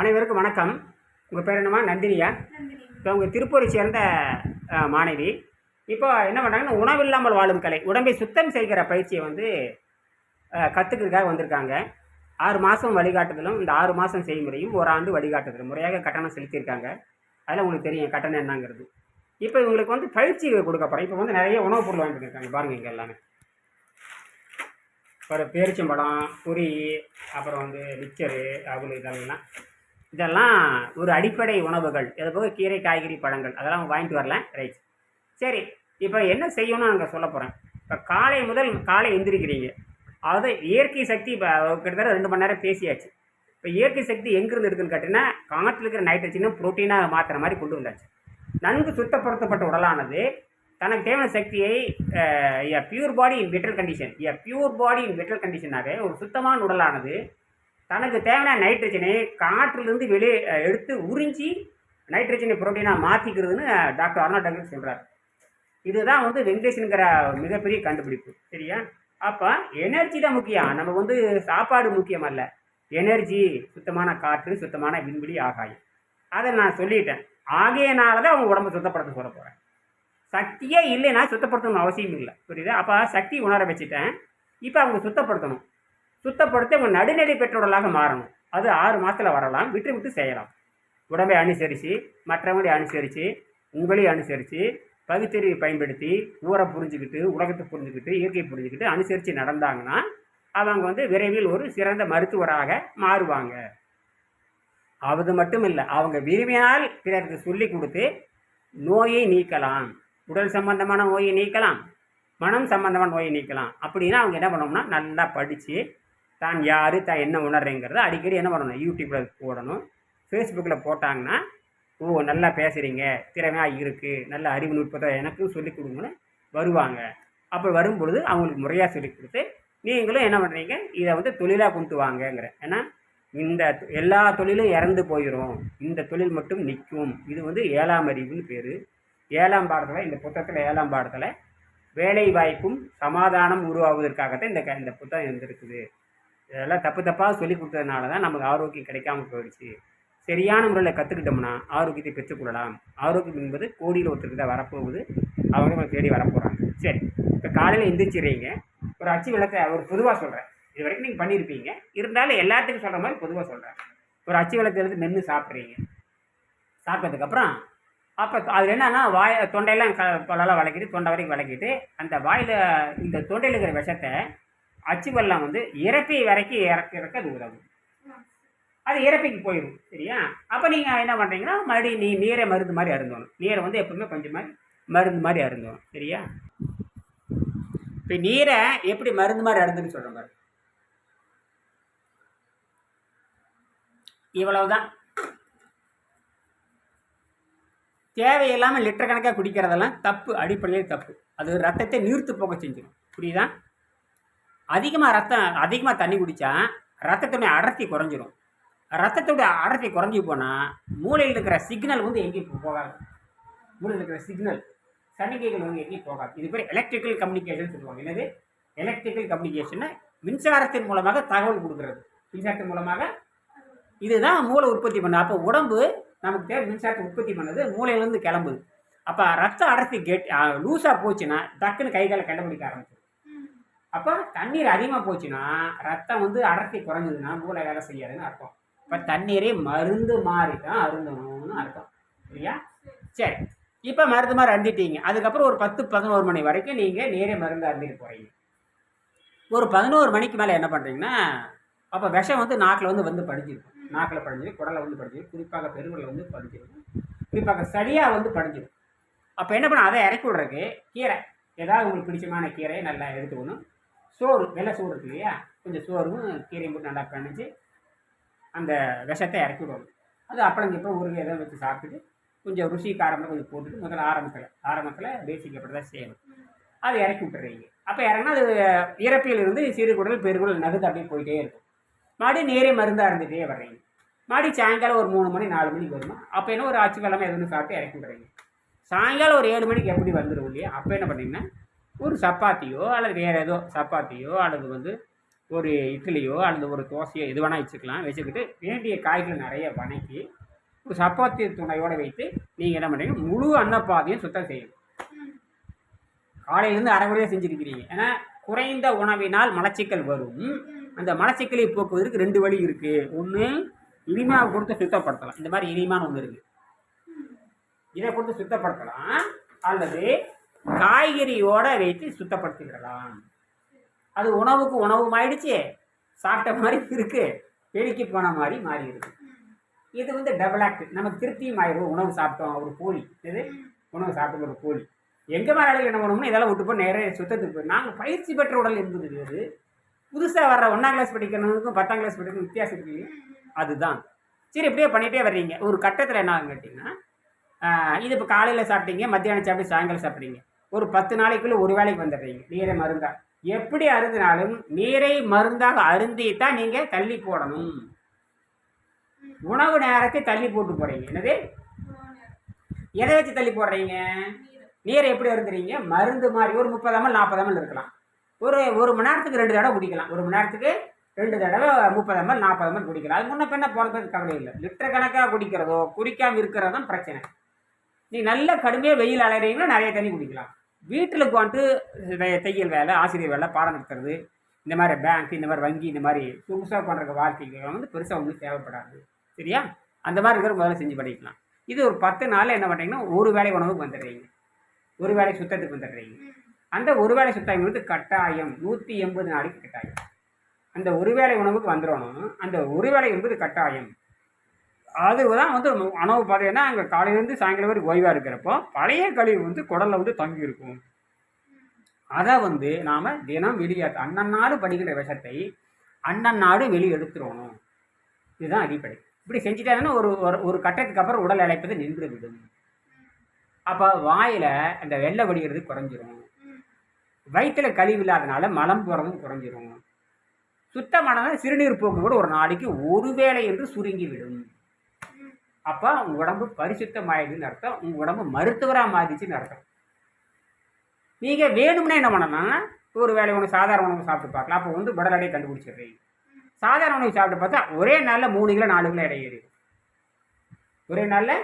அனைவருக்கும் வணக்கம். உங்கள் பேர் என்னம்மா? நந்தினியா? இப்போ உங்கள் திருப்பூரை சேர்ந்த மாணவி. இப்போ என்ன பண்ணுறாங்கன்னா உணவில்லாமல் வாழும் கலை உடம்பை சுத்தம் செய்கிற பயிற்சியை வந்து கற்றுக்கிறதுக்காக வந்திருக்காங்க. ஆறு மாதம் வழிகாட்டுதலும் இந்த ஆறு மாதம் செய்முறையும் ஒரு ஆண்டு வழிகாட்டுதலும் முறையாக கட்டணம் செலுத்தியிருக்காங்க. அதில் உங்களுக்கு தெரியும் கட்டணம் என்னங்கிறது. இப்போ இவங்களுக்கு வந்து பயிற்சி கொடுக்க போகிறேன் இப்போ வந்து நிறைய உணவுப் பொருள் வாங்கிட்டு இருக்காங்க. பாருங்கள் இங்கே எல்லாமே. ஒரு பேரிச்சம்பழம் பொரி அப்புறம் வந்து மிக்சரு அவள் இதெல்லாம். இதெல்லாம் ஒரு அடிப்படை உணவுகள். இது போக கீரை காய்கறி பழங்கள். அதெல்லாம் அவங்க வாங்கிட்டு வரல. ரைட் சரி. இப்போ என்ன செய்யணும்னு அங்கே சொல்ல போகிறேன் இப்போ காலை முதல் காலை எந்திரிக்கிறீங்க. அதாவது இயற்கை சக்தி இப்போ கிட்டத்தட்ட ரெண்டு மணி நேரம் பேசியாச்சு. இப்போ இயற்கை சக்தி எங்கேருந்து இருக்குன்னு கேட்டிங்கன்னா காற்றில் இருக்கிற நைட்ரஜனை புரோட்டீனாக மாற்றுற மாதிரி கொண்டு வந்தாச்சு. நன்கு சுத்தப்படுத்தப்பட்ட உடலானது தனக்கு தேவையான சக்தியை pure body in vital condition pure body in vital கண்டிஷனாக ஒரு சுத்தமான உடலானது தனக்கு தேவையான நைட்ரஜனை காற்றிலிருந்து வெளியே எடுத்து உறிஞ்சி நைட்ரஜனை புரோட்டீனாக மாற்றிக்கிறதுன்னு டாக்டர் அருணா டாக்டர் சொல்கிறார் இதுதான் வந்து வெங்கடேஷனுங்கிற மிகப்பெரிய கண்டுபிடிப்பு. சரியா? அப்போ எனர்ஜி தான் முக்கியம். நம்ம வந்து சாப்பாடு முக்கியம் அல்ல. எனர்ஜி சுத்தமான காற்று சுத்தமான விண்வெளி ஆகாயம். அதை நான் சொல்லிட்டேன். ஆகையனால தான் அவங்க உடம்பை சுத்தப்படுத்த சொல்ல போகிறேன் சக்தியே இல்லைன்னா சுத்தப்படுத்தணும் அவசியம் இல்லை. புரியுதா? அப்போ சக்தி உணர வச்சுட்டேன். இப்போ அவங்க சுத்தப்படுத்தணும். சுத்தப்படுத்தி அவங்க நடுநிலை பெற்றோர்களாக மாறணும். அது ஆறு மாதத்தில் வரலாம். விட்டு விட்டு செய்யலாம். உடம்பை அனுசரித்து மற்றவங்களை அனுசரித்து உங்களையும் அனுசரித்து பகுத்தறிவை பயன்படுத்தி ஊரை புரிஞ்சுக்கிட்டு உலகத்தை புரிஞ்சுக்கிட்டு இயற்கை புரிஞ்சுக்கிட்டு அனுசரித்து நடந்தாங்கன்னா அவங்க வந்து விரைவில் ஒரு சிறந்த மருத்துவராக மாறுவாங்க. அது மட்டும் இல்லை அவங்க விரும்பினால் பிறருக்கு சொல்லி கொடுத்து நோயை நீக்கலாம். உடல் சம்பந்தமான நோயை நீக்கலாம். மனம் சம்பந்தமான நோயை நீக்கலாம். அப்படின்னா அவங்க என்ன பண்ணணும்னா நல்லா படித்து தான் யார் தான் என்ன உணர்றேங்கிறத அடிக்கடி என்ன பண்ணணும் யூடியூப்பில் போடணும். ஃபேஸ்புக்கில் போட்டாங்கன்னா ஓ நல்லா பேசுகிறீங்க திறமையாக இருக்குது நல்ல அறிவு நுட்பத்தை எனக்கும் சொல்லிக் கொடுங்கன்னு வருவாங்க. அப்போ வரும்பொழுது அவங்களுக்கு முறையாக சொல்லிக் கொடுத்து நீங்களும் என்ன பண்ணுறீங்க இதை வந்து தொழிலாக கொண்டு வாங்கங்கிற. ஏன்னா இந்த எல்லா தொழிலும் இறந்து போயிடும் இந்த தொழில் மட்டும் நிற்கும். இது வந்து ஏழாம் அறிவுன்னு பேர். ஏழாம் பாடத்தில் இந்த புத்தகத்தில் ஏழாம் பாடத்தில் வேலை வாய்ப்பும் சமாதானம் உருவாவதற்காகத்தான் இந்த க- இந்த புத்தகம் இருந்திருக்குது இதெல்லாம் தப்பு தப்பாக சொல்லி கொடுத்ததுனால தான் நமக்கு ஆரோக்கியம் கிடைக்காம போயிடுச்சு. சரியான முறையில் கற்றுக்கிட்டோம்னா ஆரோக்கியத்தை பெற்றுக்கொள்ளலாம் ஆரோக்கியம் என்பது கோடியில் ஒருத்தருக்கு தான் வரப்போகுது. அவங்க தேடி வரப்போகிறாங்க சரி இப்போ காலையில் எந்திரிச்சிடுறீங்க. ஒரு அச்சு விளக்கை ஒரு பொதுவாக சொல்கிறேன் இது வரைக்கும் நீங்கள் பண்ணியிருப்பீங்க இருந்தாலும் எல்லாத்துக்கும் சொல்கிற மாதிரி பொதுவாக சொல்கிறேன் ஒரு அச்சு விளக்கு எடுத்து மென்று சாப்பிட்றீங்க. சாப்பிட்டதுக்கப்புறம் அப்போ அது என்னன்னா வாய் தொண்டையெல்லாம் க பலெல்லாம் வளக்கிட்டு தொண்டை வரைக்கும் வளக்கிட்டு அந்த வாயில் இந்த தொண்டையில் இருக்கிற விஷத்தை அச்சு வந்து இறப்பி வரைக்கும் இறக்கிறதுக்கு அது உதவும். அது இறப்பிக்கு போயிடும் சரியா? அப்போ நீங்கள் என்ன பண்ணுறீங்கன்னா மறுபடியும் நீ நீரை மருந்து மாதிரி அருந்தணும். நீரை வந்து எப்பவுமே கொஞ்சம் மாதிரி மருந்து மாதிரி அருந்தணும் சரியா? இப்போ நீரை எப்படி மருந்து மாதிரி அருந்துன்னு சொல்கிறேன் பாரு. இவ்வளவுதான். தேவையில்லாமல் லிட்டர் கணக்காக குடிக்கிறதெல்லாம் தப்பு அடிப்படையில் தப்பு. அது ரத்தத்தை நீர்த்து போக செஞ்சிடும் புரியுதா? அதிகமாக ரத்தம் அதிகமாக தண்ணி குடித்தா ரத்தத்துடைய அடர்த்தி குறைஞ்சிரும். ரத்தத்துடைய அடர்த்தி குறைஞ்சி போனால் மூளையில் இருக்கிற சிக்னல் வந்து எங்கேயும் போகாது. மூளையில் இருக்கிற சிக்னல் சமிகைகள் வந்து எங்கேயும் போகாது. இது பேர் எலக்ட்ரிக்கல் கம்யூனிகேஷன் சொல்லுவாங்க. என்னது? எலக்ட்ரிக்கல் கம்யூனிகேஷனை மின்சாரத்தின் மூலமாக தகவல் கொடுக்குறது. மின்சாரத்தின் மூலமாக இதுதான் மூளை உற்பத்தி பண்ணுது. அப்போ உடம்பு நமக்கு தேவை மின்சாரத்தை உற்பத்தி பண்ணது. மூளையிலேருந்து கிளம்புது. அப்போ ரத்த அடர்த்தி கெட் லூஸாக போச்சுன்னா டக்குன்னு கை கண்டுபிடிக்க ஆரம்பிச்சு அப்போ தண்ணீர் அதிகமாக போச்சுன்னா ரத்தம் வந்து அடர்த்தி குறைஞ்சதுன்னா மூளை வேலை செய்யாதுன்னு அர்த்தம். இப்போ தண்ணீரே மருந்து மாதிரி தான் அருந்தணும்னு அர்த்தம். சரியா? சரி. இப்போ மருந்து மாதிரி அருந்திட்டீங்க. அதுக்கப்புறம் ஒரு பத்து பதினோரு மணி வரைக்கும் நீங்கள் நேரே மருந்து அருந்திட்டு போகிறீங்க ஒரு பதினோரு மணிக்கு மேலே என்ன பண்ணுறீங்கன்னா அப்போ விஷம் வந்து நாக்கில் வந்து வந்து படிஞ்சிருக்கும். நாக்கில் படிஞ்சிடும் குடலை வந்து படிஞ்சிடும் குறிப்பாக பெருங்குடல வந்து படிஞ்சிருக்கும். குறிப்பாக சரியாக வந்து படிஞ்சிடும் அப்போ என்ன பண்ண அதை இறக்கி விட்றதுக்கு கீரை. ஏதாவது உங்களுக்கு பிடிச்சமான கீரையை நல்லா எடுத்துக்கணும். சோறு வெள்ளை சோறு இருக்கு இல்லையா? கொஞ்சம் சோறும் கீரையும் போட்டு நல்லா பிணைஞ்சு அந்த விஷத்தை இறக்கி விடுவோம். அது அப்பளங்கிப்போ உருகை எதாவது வச்சு சாப்பிட்டுட்டு கொஞ்சம் ருசி காரமாக கொஞ்சம் போட்டுட்டு முதல்ல ஆரம்பத்தில் ஆரம்பத்தில் பேசிக் அப்படி தான் செய்யணும். அது இறக்கி விட்டுறீங்க. அப்போ இறங்கினா அது இறப்பியில் இருந்து சிறுகுடல் பெருகுடல் நகுத்து அப்படியே போயிட்டே இருக்கும். மறுபடியும் நேரே மருந்தாக இருந்துகிட்டே வர்றீங்க. மறுபடியும் சாயங்காலம் ஒரு மூணு மணி நாலு மணிக்கு வருமா? அப்போ என்ன ஒரு ஆச்சு வெள்ளமே எதுவும் சாப்பிட்டு இறக்கி விட்றீங்க சாயங்காலம் ஒரு ஏழு மணிக்கு எப்படி வந்துடும் இல்லையா? அப்போ என்ன பண்ணீங்கன்னா ஒரு சப்பாத்தியோ அல்லது வேறு ஏதோ சப்பாத்தியோ அல்லது வந்து ஒரு இட்லியோ அல்லது ஒரு தோசையோ எது வேணால் வச்சுக்கலாம். வச்சுக்கிட்டு வேண்டிய காய்களை நிறைய வணக்கி ஒரு சப்பாத்தி துணையோடு வைத்து நீங்கள் என்ன பண்ணுறீங்க முழு அன்னப்பாதையும் சுத்தம் செய்யணும். காலையிலேருந்து அரைகுறையாக செஞ்சுருக்கிறீங்க. ஏன்னா குறைந்த உணவினால் மலச்சிக்கல் வரும். அந்த மலச்சிக்கலை போக்குவதற்கு ரெண்டு வழி இருக்குது ஒன்று இனிமாவை கொடுத்து சுத்தப்படுத்தலாம். இந்த மாதிரி இனிமான்னு ஒன்று இருக்குது இதை கொடுத்து சுத்தப்படுத்தலாம். அல்லது காய்கறியோட வைத்து சுத்தப்படுத்திவிடலாம். அது உணவுக்கு உணவும் ஆயிடுச்சு சாப்பிட்ட மாதிரி இருக்கு. வெளிக்கு போன மாதிரி மாறி இருக்கு இது வந்து டபுள் ஆக்ட் நமக்கு திருப்தியும் ஆயிடும் உணவு சாப்பிட்டோம் ஒரு கோழி. இது உணவு சாப்பிட்டோம் ஒரு கோழி. எங்கே மாதிரி என்ன பண்ணணும்னா இதெல்லாம் விட்டு போய் நிறைய சுத்தத்துக்கு போய் நாங்கள் பயிற்சி பெற்ற உடல் இருந்தது புதுசாக வர்ற ஒன்றாம் கிளாஸ் படிக்கிறவங்களுக்கும் பத்தாம் கிளாஸ் படிக்கணும் வித்தியாசம் இருக்குது அதுதான். சரி இப்படியே பண்ணிகிட்டே வர்றீங்க. ஒரு கட்டத்தில் என்ன ஆகும் கேட்டிங்கன்னா இது இப்போ காலையில் சாப்பிட்டீங்க மத்தியானம் சாப்பிட்டு சாயங்காலம் சாப்பிட்றீங்க. ஒரு பத்து நாளைக்குள்ளே ஒரு வேளைக்கு வந்துடுறீங்க. நீரை மருந்தா. எப்படி அருந்தினாலும் நீரை மருந்தாக அருந்தி தான் நீங்கள் தள்ளி போடணும். உணவு நேரத்தை தள்ளி போட்டு போகிறீங்க என்னது? எதை வச்சு தள்ளி போடுறீங்க? நீரை எப்படி அருந்துறீங்க? மருந்து மாதிரி. ஒரு முப்பது அமல் நாற்பது அமல் இருக்கலாம். ஒரு ஒரு மணி நேரத்துக்கு ரெண்டு தடவை குடிக்கலாம். ஒரு மணி நேரத்துக்கு ரெண்டு தடவை முப்பது ml நாற்பது ml குடிக்கலாம். அது முன்ன பின்ன போகிறது கவலை இல்லை. லிட்டர் கணக்காக குடிக்கிறதோ குடிக்காமல் இருக்கிறதும் பிரச்சனை. நீ நல்ல கடுமையாக வெயில் அலையிறீங்களோ நிறைய தண்ணி குடிக்கலாம். வீட்டில் உட்காந்து வே- தையல் வேலை ஆசிரியர் வேலை பாடம் நடத்துறது இந்த மாதிரி பேங்க் இந்த மாதிரி வங்கி இந்த மாதிரி புதுசாக பண்ணுற வாழ்க்கைக்கு வந்து பெருசாக ஒன்றும் தேவைப்படாது. சரியா? அந்த மாதிரி இருக்கிற முதல்ல செஞ்சு பண்ணிக்கலாம். இது ஒரு பத்து நாளில் என்ன பண்ணுறீங்கன்னா ஒரு வேலை உணவுக்கு வந்துடுறீங்க. ஒரு வேலை சுத்தத்துக்கு வந்துடுறீங்க. அந்த ஒரு வேலை சுத்தம் வந்து கட்டாயம். நூற்றி எண்பது நாளைக்கு கட்டாயம். அந்த ஒரு வேலை உணவுக்கு வந்துடணும். அந்த ஒரு வேலை என்பது கட்டாயம். அதுதான் வந்து உணவு பார்த்தீங்கன்னா அங்கே காலையிலேருந்து சாயங்காலம் வரைக்கும் ஓய்வாக இருக்கிறப்போ பழைய கழிவு வந்து குடலில் வந்து தங்கி இருக்கும். அதை வந்து நாம் தினம் வெளியேற்ற அன்னன்னாடு படிக்கிற விஷத்தை அன்னநாடு வெளியே இதுதான் அடிப்படை. இப்படி செஞ்சுட்டாங்கன்னா ஒரு ஒரு- ஒரு கட்டத்துக்கு அப்புறம் உடல் இழைப்பது நின்று விடும். அப்போ வாயில் அந்த வெள்ளை வடிகிறது குறைஞ்சிரும். வயிற்றுல கழிவு இல்லாதனால மலம் போகிறதும் குறைஞ்சிரும். சுத்தமானதான் சிறுநீர் போக்கு கூட ஒரு நாளைக்கு ஒரு வேளை என்று சுருங்கி விடும். அப்போ உங்கள் உடம்பு பரிசுத்தமாயிடுதுன்னு அர்த்தம். உங்கள் உடம்பு மருத்துவராக மாறிடுச்சுன்னு அர்த்தம். நீங்கள் வேணும்னா என்ன பண்ணணும்னா ஒரு வேலை உணவு சாதாரண உணவு சாப்பிட்டு பார்க்கலாம். அப்போ வந்து உடல் எடையை கண்டுபிடிச்சிடுறீங்க சாதாரண உணவு சாப்பிட்டு பார்த்தா ஒரே நாளில் மூணு கிலோ நாலு கிலோ எடை ஏறிடும் ஒரே நாளில்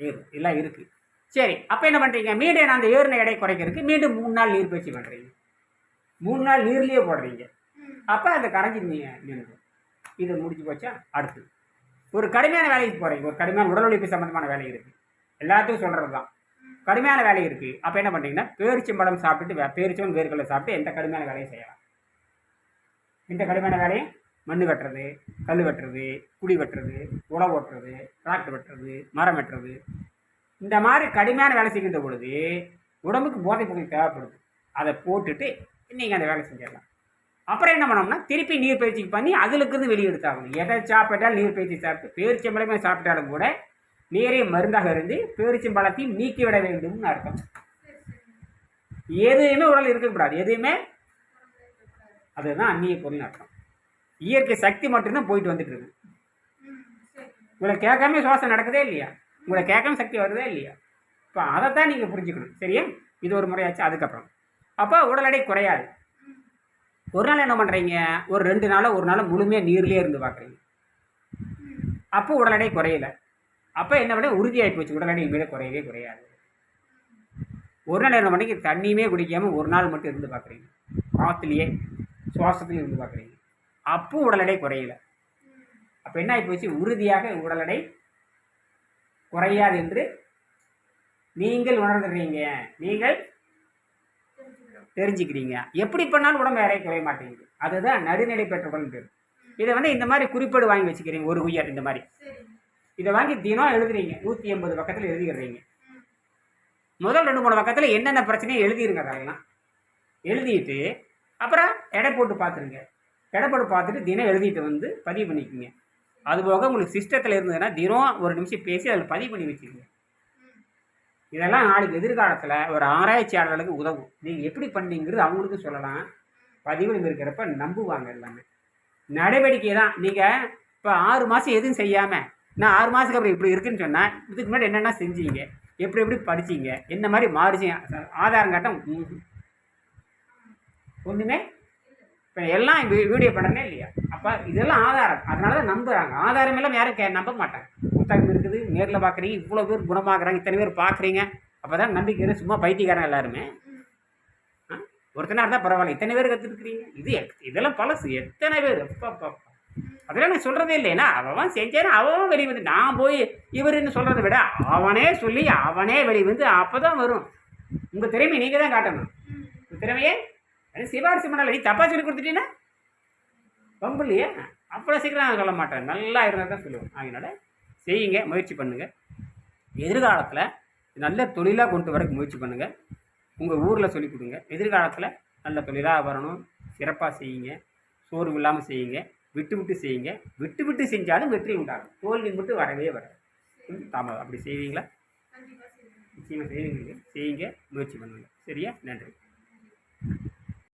ஏறும் எல்லாம் இருக்குது சரி அப்போ என்ன பண்ணுறீங்க மீண்டும் அந்த ஏறின எடை குறைக்கிறதுக்கு மீண்டும் மூணு நாள் நீர் பயிற்சி பண்ணுறீங்க மூணு நாள் நீர்லேயே போடுறீங்க. அப்போ அந்த கரைஞ்சி நீங்கள் நின்று இது முடிஞ்சு போச்சா? அடுத்து. ஒரு கடுமையான வேலைக்கு போகிறீங்க ஒரு கடுமையான உடல் உழைப்பு சம்மந்தமான வேலை இருக்குது எல்லாத்துக்கும் சொல்கிறது தான் கடுமையான வேலை இருக்குது அப்போ என்ன பண்ணுறீங்கன்னா பேரிச்சம்பழம் சாப்பிட்டுட்டு பேரிச்சம் வேர்களை சாப்பிட்டு எந்த கடுமையான வேலையும் செய்யலாம்? இந்த கடுமையான வேலையை? மண் வெட்டுறது கல் வெட்டுறது குடி வெட்டுறது உழவு ஓட்டுறது டிராக்டர் வெட்டுறது மரம் வெட்டுறது. இந்த மாதிரி கடுமையான வேலை செய்கின்ற பொழுது உடம்புக்கு போதைப் பொருள் தேவைப்படுது. அதை போட்டுட்டு நீங்கள் அந்த வேலை செஞ்சிடலாம். அப்புறம் என்ன பண்ணோம்னா திருப்பி நீர் பயிற்சி பண்ணி அதிலிருந்து வெளியே எடுத்தாகணும் எதை சாப்பிட்டாலும் நீர் பயிற்சி சாப்பிட்டு பேரிச்சம்பழமே சாப்பிட்டாலும் கூட நீரை மருந்தாக இருந்து பேரிச்சம்பழத்தையும் நீக்கி விட வேண்டும்னு அர்த்தம். எதுவுமே உடல் இருக்கக்கூடாது. எதுவுமே? அதுதான் அந்நிய பொருள்னு அர்த்தம். இயற்கை சக்தி மட்டும்தான் போயிட்டு வந்துட்டு இருக்கு. உங்களை கேட்காம சுவாசம் நடக்குதே இல்லையா? உங்களை கேட்காம சக்தி வருதே இல்லையா? இப்போ அதைத்தான் நீங்கள் புரிஞ்சுக்கணும். சரியா? இது ஒரு முறையாச்சு அதுக்கப்புறம். அப்போ உடல் எடை குறையாது. ஒரு நாள் என்ன பண்ணுறீங்க ஒரு ரெண்டு நாளாக ஒரு நாள் முழுமையாக நீர்லேயே இருந்து பார்க்குறீங்க அப்போ உடல் எடை குறையல. அப்போ என்ன பண்ண? உறுதியாகி போச்சு. உடல் எடை இனிமேல் குறையவே குறையாது. ஒரு நாள் என்ன பண்ணி தண்ணியுமே குடிக்காமல் ஒரு நாள் மட்டும் இருந்து பார்க்குறீங்க காற்றுலையே சுவாசத்துலையும் இருந்து பார்க்குறீங்க அப்போ உடல் எடை குறையல. அப்போ என்ன ஆகி போச்சு? உறுதியாக உடல் எடை குறையாது என்று நீங்கள் உணர்ந்துடுறீங்க நீங்கள் தெரிஞ்சுக்கிறீங்க. எப்படி பண்ணாலும் உடம்பு எடை குறைய மாட்டேங்குது. அதுதான் நடுநிலை பெற்ற உடல் பேர் இதை வந்து இந்த மாதிரி குறிப்பேடு வாங்கி வச்சுக்கிறீங்க. ஒரு உயர் இந்த மாதிரி. இதை வாங்கி தினம் எழுதுறீங்க. நூற்றி எண்பது பக்கத்தில் எழுதிடுறீங்க. முதல் ரெண்டு மூணு பக்கத்தில் என்னென்ன பிரச்சனையும் எழுதிருங்க அதெல்லாம். எழுதிட்டு அப்புறம் எடை போட்டு பார்த்துருங்க. எடை போட்டு பார்த்துட்டு தினம் எழுதிட்டு வந்து பதிவு பண்ணிக்கோங்க. அதுபோக உங்களுக்கு சிஸ்டத்தில் இருந்ததுன்னா தினம் ஒரு நிமிஷம் பேசி அதில் பதிவு பண்ணி வச்சுக்கோங்க. இதெல்லாம் நாளைக்கு எதிர்காலத்தில் ஒரு ஆராய்ச்சியாளர்களுக்கு உதவும். நீங்கள் எப்படி பண்ணீங்கிறது அவங்களுக்கும் சொல்லலாம். பதிவு இருக்கிறப்ப நம்புவாங்க எல்லாமே. நடவடிக்கை தான். நீங்கள் இப்போ ஆறு மாதம் எதுவும் செய்யாமல் நான் ஆறு மாதத்துக்கு அப்புறம் இப்படி இருக்குன்னு சொன்னால் இதுக்கு முன்னாடி என்னென்ன செஞ்சீங்க? எப்படி எப்படி படிச்சீங்க? என்ன மாதிரி மாறிச்சு? ஆதாரம் காட்டம் ஒன்றுமே இப்போ எல்லாம் வீடியோ பண்ணுறனே இல்லையா? அப்போ இதெல்லாம் ஆதாரம். அதனால தான் நம்புகிறாங்க ஆதாரம் எல்லாம் யாரும் கே நம்ப மாட்டாங்க. புத்தகம் இருக்குது. நேரில் பார்க்குறீங்க இவ்வளோ பேர் குணமாக்குறாங்க இத்தனை பேர் பார்க்குறீங்க அப்போ தான் நம்பிக்கை. சும்மா பைத்தியக்காரன் எல்லாருமே. ஆ? ஒருத்தனா இருந்தால் பரவாயில்ல. இத்தனை பேர் கற்றுருக்குறீங்க இது இதெல்லாம் பழசு. எத்தனை பேர்? அப்பா. அதெல்லாம் நான் சொல்கிறதே இல்லைன்னா அவன் செஞ்சானே அவன் வெளியே வந்து நான் போய் இவருன்னு சொல்கிறத விட அவனே சொல்லி அவனே வெளியே வந்து அப்போ தான் வரும். உங்கள் திறமையை நீங்கள் தான் காட்டணும். உங்கள் திறமையே சிபாரிசு பண்ணல நீ தப்பா சொல்லி கொடுத்துட்டீங்கன்னா பம்பு இல்லையா. அவ்வளோ சீக்கிரம் சொல்ல மாட்டேன். நல்லா இருந்தால் தான் சொல்லுவேன். அதனால செய்யுங்க முயற்சி பண்ணுங்கள் எதிர்காலத்தில் நல்ல தொழிலாக கொண்டு வரக்கு முயற்சி பண்ணுங்கள் உங்கள் ஊரில் சொல்லிக் கொடுங்க. எதிர்காலத்தில் நல்ல தொழிலாக வரணும். சிறப்பாக செய்யுங்க. சோர்வு இல்லாமல் செய்யுங்க. விட்டு விட்டு செய்யுங்க. விட்டு விட்டு செஞ்சாலும் வெற்றி உண்டாகும். தோல்வி மட்டும் வரவே வராது. தாமதம் அப்படி செய்வீங்களா? நிச்சயமாக செய்வீங்க. செய்யுங்க முயற்சி பண்ணுங்கள் சரியா? நன்றி.